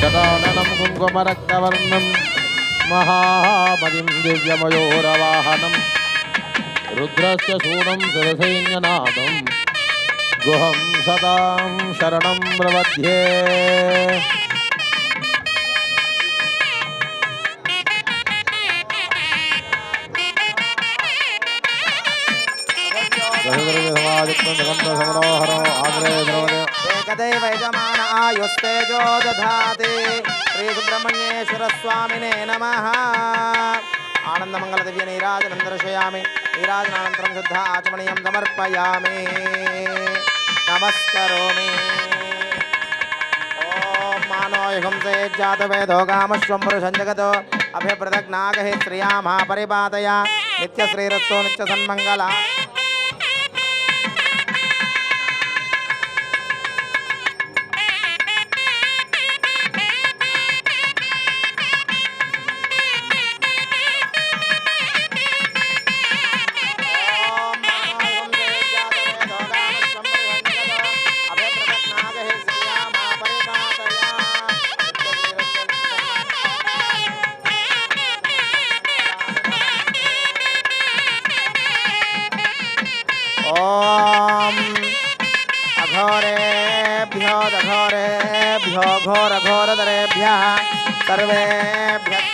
शतोननं कुङ्कुमरक्तवर्णं महामदिं दिव्यमयोरवाहनं रुद्रस्य शूनं सदसैन्यनादं गुहं सदां शरणं प्रवध्ये समनोहरो आग्रे द्रवणे एकदैव यजमान आयुस्तेजो नमः आनन्दमङ्गलदिव्य दर्शयामि नीराजनानन्तरं शुद्ध आचमणीयं समर्पयामि नमस्करोमि ॐ मानो युगं ते जातवेदो कामश्वं पुरुषं अभिप्रदग्नागहे श्रिया महापरिपातया नित्यश्रीरस्तो नित्यसन्मङ्गला ओम अघोरेभ्यो दघोरेभ्यो घोर घोरदरेभ्यः सर्वेभ्यः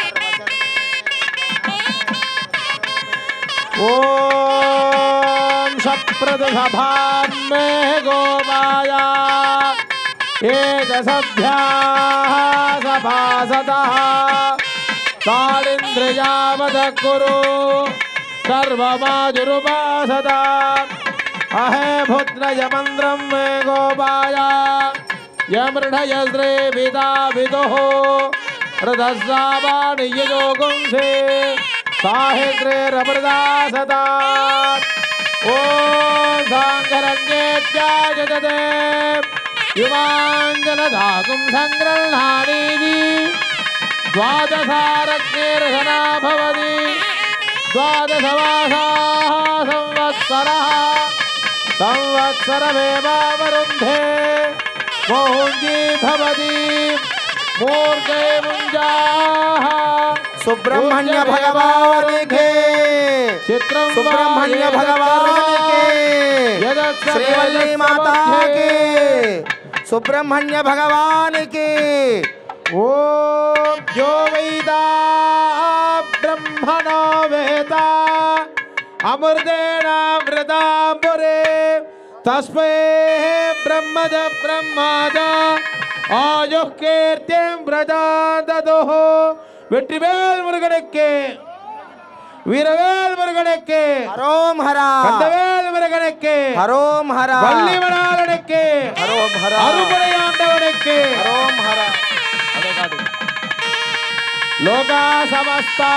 ओम सप्रदभान में गोमाया एक सभ्याः सभासदः तालिन्द्रयामद कुरु सर्वमाजुरुपासदा अहे भुद्रयमन्द्रं मे गोपाय यमृढयश्रे विदा विदो हृदस्सावाणियजोगुंसे साहित्रेरमृदा सदा ॐ साङ्गरङ्गेत्याजते युवाञ्जलधातुं सङ्गृह्णानीति द्वादशारग्निर्घना भवति द्वादशवासाः संवत्सरमेवावरुन्धे मोहुञ्जी भवदी मूर्गे मुञ्जाः। सुब्रह्मण्य भगवान के चित्रम सुब्रह्मण्य भगवान के श्रीवल्ली माता के सुब्रह्मण्य भगवान के ओम जो वेदा ब्रह्मणो वेदा अमृतेनामृता तस्मै ब्रह्मद பிரம்மாதா ஆயுக் கீர்த்தியம் பிரதாந்ததோ வெற்றிவேல் முருகனுக்கு வீரவேல் முருகனுக்கு ஹரோம் ஹரா। கந்தவேல் முருகனுக்கு ஹரோம் ஹரா। வள்ளிவனாளனுக்கு ஹரோம் ஹரா। அருபடையாண்டவனுக்கு. ஹரோம் ஹரா। லோகா சமஸ்தா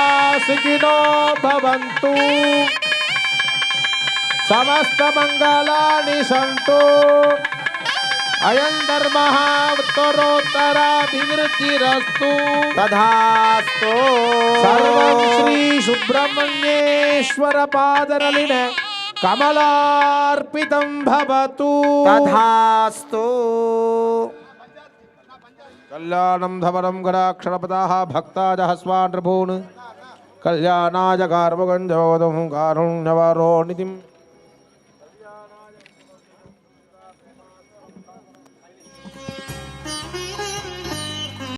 சுகினோ பவந்து। సమస్త మంగళాని సంతు. అయం ధర్మ ఉత్తరోత్తరాభివృద్ధిరస్తు తధాస్తు సర్వం శ్రీ సుబ్రహ్మణ్యేశ్వర పాదరలిన కమలార్పితం భవతు. తధాస్తు కళ్యాణం ధవరం గడాక్షరపదా భక్తాజ స్వాన్ నృభూన్ కళ్యాణాయ కార్వగంజోదం కారుణ్యవారోనితిం